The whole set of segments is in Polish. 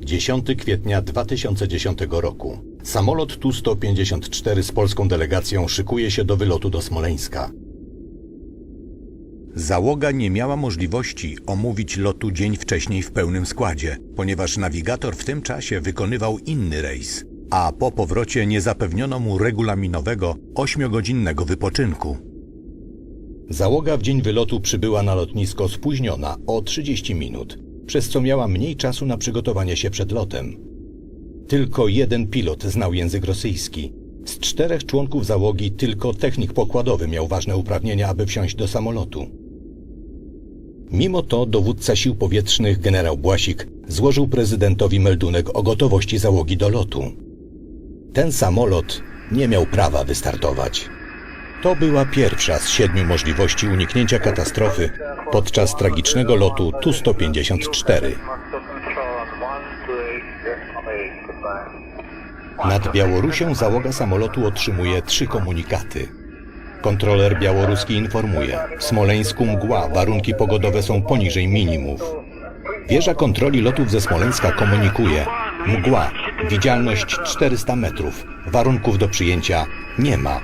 10 kwietnia 2010 roku. Samolot Tu-154 z polską delegacją szykuje się do wylotu do Smoleńska. Załoga nie miała możliwości omówić lotu dzień wcześniej w pełnym składzie, ponieważ nawigator w tym czasie wykonywał inny rejs, a po powrocie nie zapewniono mu regulaminowego 8-godzinnego wypoczynku. Załoga w dzień wylotu przybyła na lotnisko spóźniona o 30 minut, przez co miała mniej czasu na przygotowanie się przed lotem. Tylko jeden pilot znał język rosyjski. Z czterech członków załogi tylko technik pokładowy miał ważne uprawnienia, aby wsiąść do samolotu. Mimo to dowódca sił powietrznych generał Błasik złożył prezydentowi meldunek o gotowości załogi do lotu. Ten samolot nie miał prawa wystartować. To była pierwsza z siedmiu możliwości uniknięcia katastrofy podczas tragicznego lotu Tu-154. Nad Białorusią załoga samolotu otrzymuje trzy komunikaty. Kontroler białoruski informuje, w Smoleńsku mgła, warunki pogodowe są poniżej minimów. Wieża kontroli lotów ze Smoleńska komunikuje, mgła, widzialność 400 metrów, warunków do przyjęcia nie ma.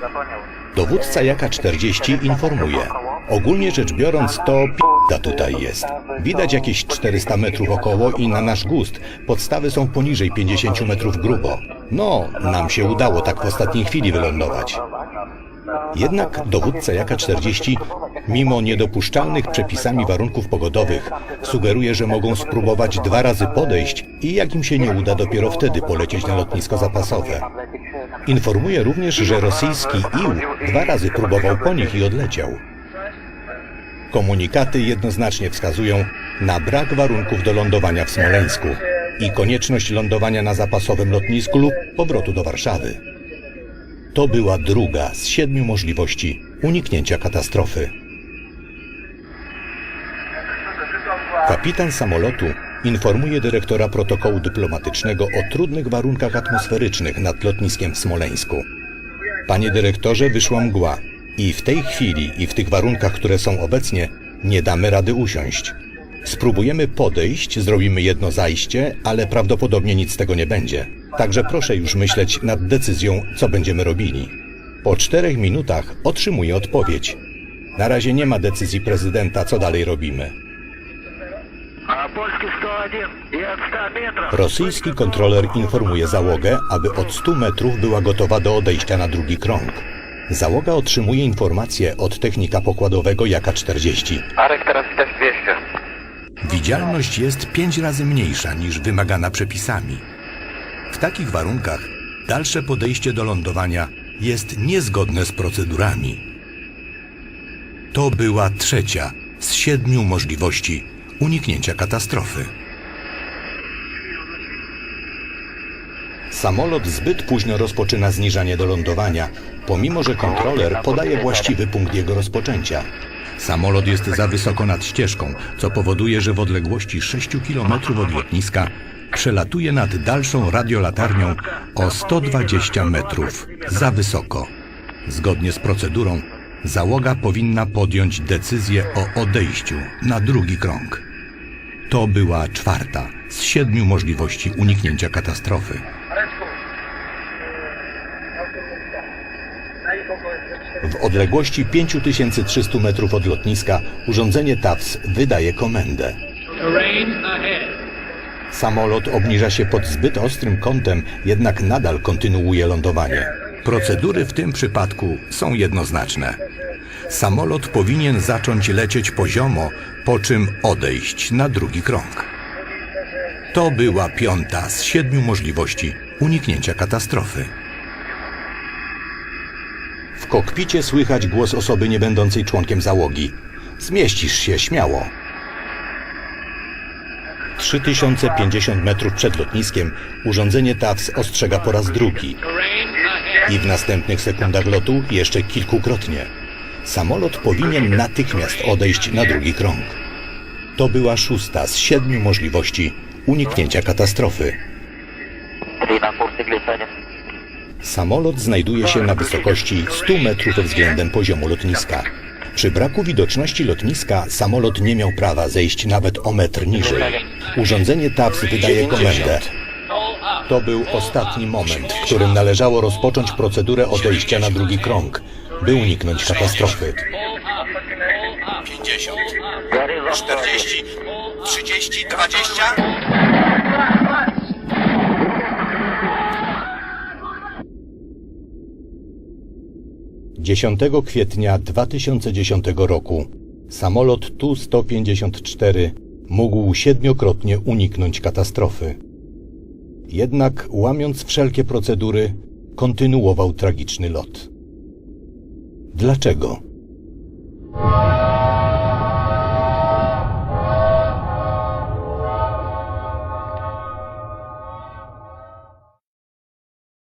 Dowódca Jaka 40 informuje, ogólnie rzecz biorąc to p***a tutaj jest. Widać jakieś 400 metrów około i na nasz gust podstawy są poniżej 50 metrów grubo. No, nam się udało tak w ostatniej chwili wylądować. Jednak dowódca Jaka 40, mimo niedopuszczalnych przepisami warunków pogodowych, sugeruje, że mogą spróbować dwa razy podejść i jak im się nie uda, dopiero wtedy polecieć na lotnisko zapasowe. Informuje również, że rosyjski IL dwa razy próbował po nich i odleciał. Komunikaty jednoznacznie wskazują na brak warunków do lądowania w Smoleńsku i konieczność lądowania na zapasowym lotnisku lub powrotu do Warszawy. To była druga z siedmiu możliwości uniknięcia katastrofy. Kapitan samolotu informuje dyrektora protokołu dyplomatycznego o trudnych warunkach atmosferycznych nad lotniskiem w Smoleńsku. Panie dyrektorze, wyszła mgła i w tej chwili i w tych warunkach, które są obecnie, nie damy rady usiąść. Spróbujemy podejść, zrobimy jedno zajście, ale prawdopodobnie nic z tego nie będzie. Także proszę już myśleć nad decyzją, co będziemy robili. Po czterech minutach otrzymuję odpowiedź. Na razie nie ma decyzji prezydenta, co dalej robimy. Rosyjski kontroler informuje załogę, aby od 100 metrów była gotowa do odejścia na drugi krąg. Załoga otrzymuje informację od technika pokładowego Jaka 40. Arek, teraz widać Widzialność jest pięć razy mniejsza niż wymagana przepisami. W takich warunkach dalsze podejście do lądowania jest niezgodne z procedurami. To była trzecia z siedmiu możliwości uniknięcia katastrofy. Samolot zbyt późno rozpoczyna zniżanie do lądowania, pomimo że kontroler podaje właściwy punkt jego rozpoczęcia. Samolot jest za wysoko nad ścieżką, co powoduje, że w odległości 6 km od lotniska przelatuje nad dalszą radiolatarnią o 120 metrów za wysoko. Zgodnie z procedurą, załoga powinna podjąć decyzję o odejściu na drugi krąg. To była czwarta z siedmiu możliwości uniknięcia katastrofy. W odległości 5300 metrów od lotniska urządzenie TAWS wydaje komendę. Samolot obniża się pod zbyt ostrym kątem, jednak nadal kontynuuje lądowanie. Procedury w tym przypadku są jednoznaczne. Samolot powinien zacząć lecieć poziomo, po czym odejść na drugi krąg. To była piąta z siedmiu możliwości uniknięcia katastrofy. Kokpicie słychać głos osoby nie będącej członkiem załogi. Zmieścisz się śmiało. 3050 metrów przed lotniskiem urządzenie TAWS ostrzega po raz drugi i w następnych sekundach lotu jeszcze kilkukrotnie. Samolot powinien natychmiast odejść na drugi krąg. To była szósta z siedmiu możliwości uniknięcia katastrofy. Samolot znajduje się na wysokości 100 metrów względem poziomu lotniska. Przy braku widoczności lotniska samolot nie miał prawa zejść nawet o metr niżej. Urządzenie TAPS wydaje komendę. To był ostatni moment, w którym należało rozpocząć procedurę odejścia na drugi krąg, by uniknąć katastrofy. 50, 40, 30, 20. 10 kwietnia 2010 roku samolot Tu-154 mógł siedmiokrotnie uniknąć katastrofy. Jednak, łamiąc wszelkie procedury, kontynuował tragiczny lot. Dlaczego?